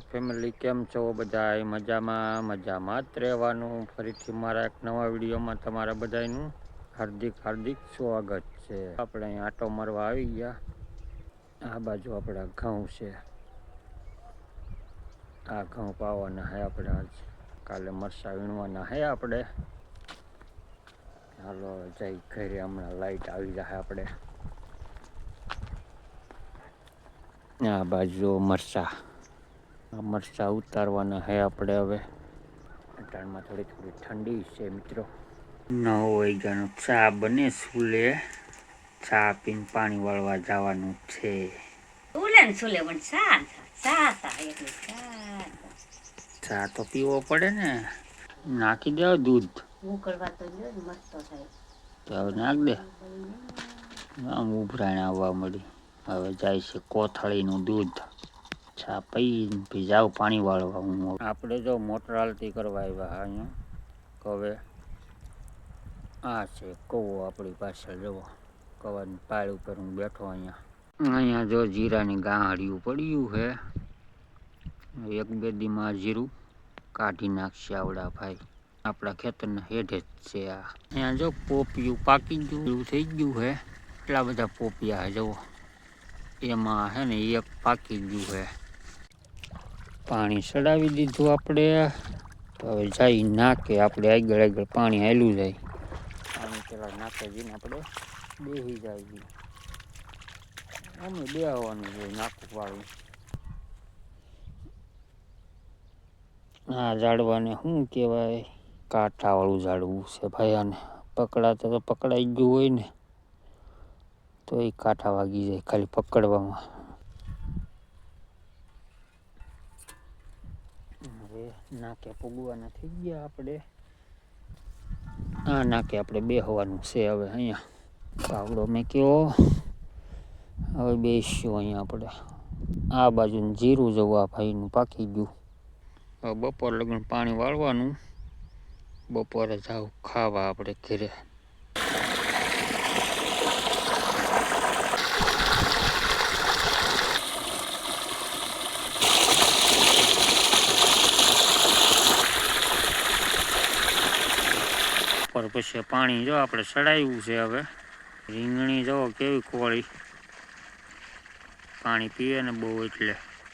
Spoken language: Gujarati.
ફેમિલી કેમ છો બધા મજામાં મજામાં જ રહેવાનું. ફરીથી મારા એક નવા વિડીયોમાં તમારા બધાનું હાર્દિક હાર્દિક સ્વાગત છે. આપણે અહીં આટો મારવા આવી ગયા. આ બાજુ આપણા ઘઉં છે. આ ઘઉં પાવાના હે આપણે આજ. કાલે મરસા વીણવાના હે આપણે. હાલો જઈ ઘરે હમણાં લાઈટ આવી જાય આપણે. આ બાજુ મરસા આ મરચા ઉતારવાના હે આપણે હવે. અટાણમાં થોડી થોડી ઠંડી છે મિત્રો. નવ વાગ્યાનો ચા બને સુલે ચા પીને પાણી વાળવા જવાનું છે. સુલે ને પણ ચા તો પીવો પડે ને. નાખી દેવો દૂધ. ઉકળવા તો જો મસ્ત થાય. તો હવે નાખ દે. આમ ઉભરાણ આવવા મળી. હવે જાય છે કોથળીનું દૂધ. ચા પીને પછી જાવ પાણી વાળવા હું આપણે જો મોટર હાલતી કરવા આવ્યા અહીંયા કવે આ છે, કવો આપણી પાસે જવો કવાની પાળ ઉપર હું બેઠો અહીંયા. અહીંયા જો જીરાની ગાંહડિયું પડ્યું છે એક બે દીમાં જીરું કાઢી નાખશે આવડા ભાઈ. આપણા ખેતરના હેઠે જ છે આ. અહીંયા જો પોપિયું પાકી ગયું થઈ ગયું છે એટલા બધા પોપિયા જવો એમાં છે ને એક પાકી ગયું છે પાણી ચડાવી દીધું આપણે. તો હવે જઈ નાકે, આપણે આગળ આગળ પાણી હાલ્યું જાય. પાણી પેલા નાખે જઈને આપણે બેસી જાય અમે બે આવવાનું છે નાખું વાળું આ ઝાડવાને શું કહેવાય? કાંઠાવાળું ઝાડવું છે ભાઈ, આને પકડાતા તો પકડાઈ ગયું હોય ને, તો એ કાંઠા વાગી જાય ખાલી પકડવામાં. હવે નાકે પૂગવાના થઈ ગયા આપણે. આ નાકે આપણે બેહવાનું છે હવે અહીંયા. પાવડો મેં કયો હવે બેસ્યું અહીંયા આપણે. આ બાજુનું જીરું જવું ભાઈનું પાકી ગયું. હવે બપોર લગ્ન પાણી વાળવાનું. બપોરે જાવ ખાવા આપણે ઘરે. પર પછી પાણી જો આપણે ચડાવ્યું છે હવે. રીંગણી જો કેવી કોળી. પાણી પીએ ને બહુ એટલે.